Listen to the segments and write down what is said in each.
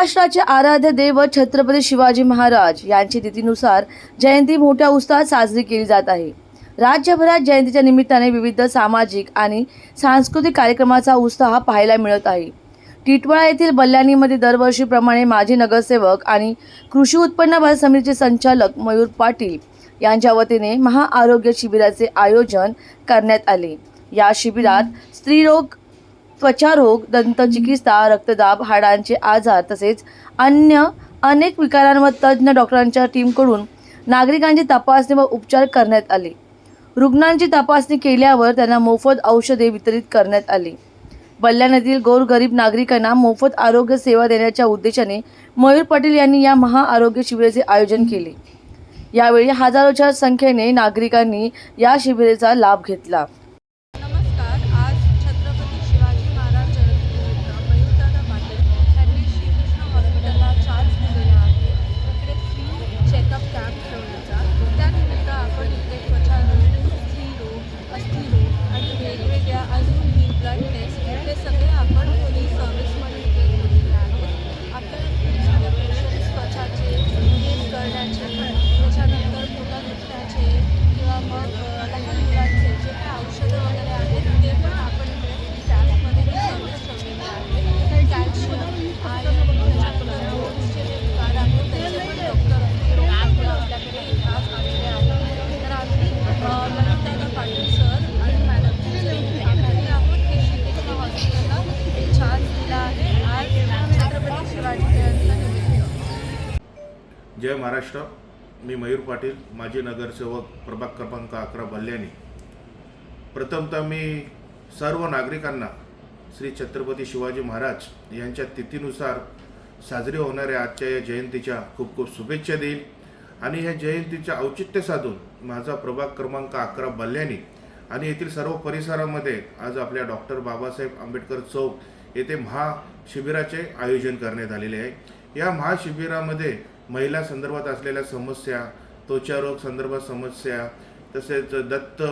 महाराष्ट्राचे आराध्य देव छत्रपती शिवाजी महाराज यांची तिथीनुसार जयंती मोठ्या उत्साहात साजरी केली जात आहे. राज्यभरात जयंतीच्या निमित्ताने विविध सामाजिक आणि सांस्कृतिक कार्यक्रमाचा उत्साह पाहायला मिळत आहे. टिटवाळा येथील बल्लानीमध्ये दरवर्षीप्रमाणे माजी नगरसेवक आणि कृषी उत्पन्न बाजार समितीचे संचालक मयूर पाटील यांच्या वतीने महाआरोग्य शिबिराचे आयोजन करण्यात आले. या शिबिरात स्त्रीरोग त्वचारोग दंतचिकित्सा रक्तदाब हाडांचे आजार तसेच अन्य अनेक विकारांवर तज्ज्ञ डॉक्टरांच्या टीमकडून नागरिकांची तपासणी व उपचार करण्यात आले. रुग्णांची तपासणी केल्यावर त्यांना मोफत औषधे वितरित करण्यात आली. बल्ल्यानदील गोरगरीब नागरिकांना मोफत आरोग्य सेवा देण्याच्या उद्देशाने मयूर पाटील यांनी या महाआरोग्य शिबिराचे आयोजन केले. यावेळी हजारोच्या संख्येने नागरिकांनी या शिबिराचा लाभ घेतला. जय महाराष्ट्र. मी मयूर पाटील माजी नगरसेवक प्रभाग क्रमांक अकरा बल्ल्यानी प्रथमतः मी सर्व नागरिकांना श्री छत्रपती शिवाजी महाराज यांच्या तिथीनुसार साजरी होणाऱ्या आजच्या या जयंतीच्या खूप खूप शुभेच्छा देईल. आणि ह्या जयंतीच्या औचित्य साधून माझा प्रभाग क्रमांक अकरा बल्ल्यानी आणि येथील सर्व परिसरामध्ये आज आपल्या डॉक्टर बाबासाहेब आंबेडकर चौक येथे महाशिबिराचे आयोजन करण्यात आलेले आहे. या महाशिबिरामध्ये महिला संदर्भात असलेल्या समस्या त्वचारोग संदर्भात समस्या तसेच दत्त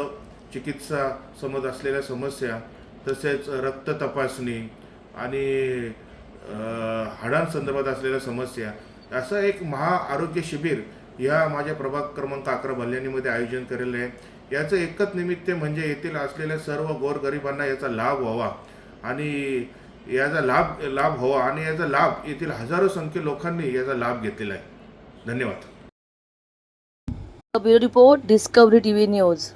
चिकित्सा समज असलेल्या समस्या तसेच रक्त तपासणी आणि हाडांसंदर्भात असलेल्या समस्या असं एक महाआरोग्य शिबिर ह्या माझ्या प्रभाग क्रमांक अकरा बल्ल्याणीमध्ये आयोजन केलेलं आहे. याचं एकच निमित्त म्हणजे येथील असलेल्या सर्व गोरगरिबांना याचा लाभ व्हावा आणि याचा लाभ लाभ व्हावा आणि याचा लाभ येथील हजारो संख्ये लोकांनी याचा लाभ घेतलेला आहे. धन्यवाद. Bureau report Discovery TV news.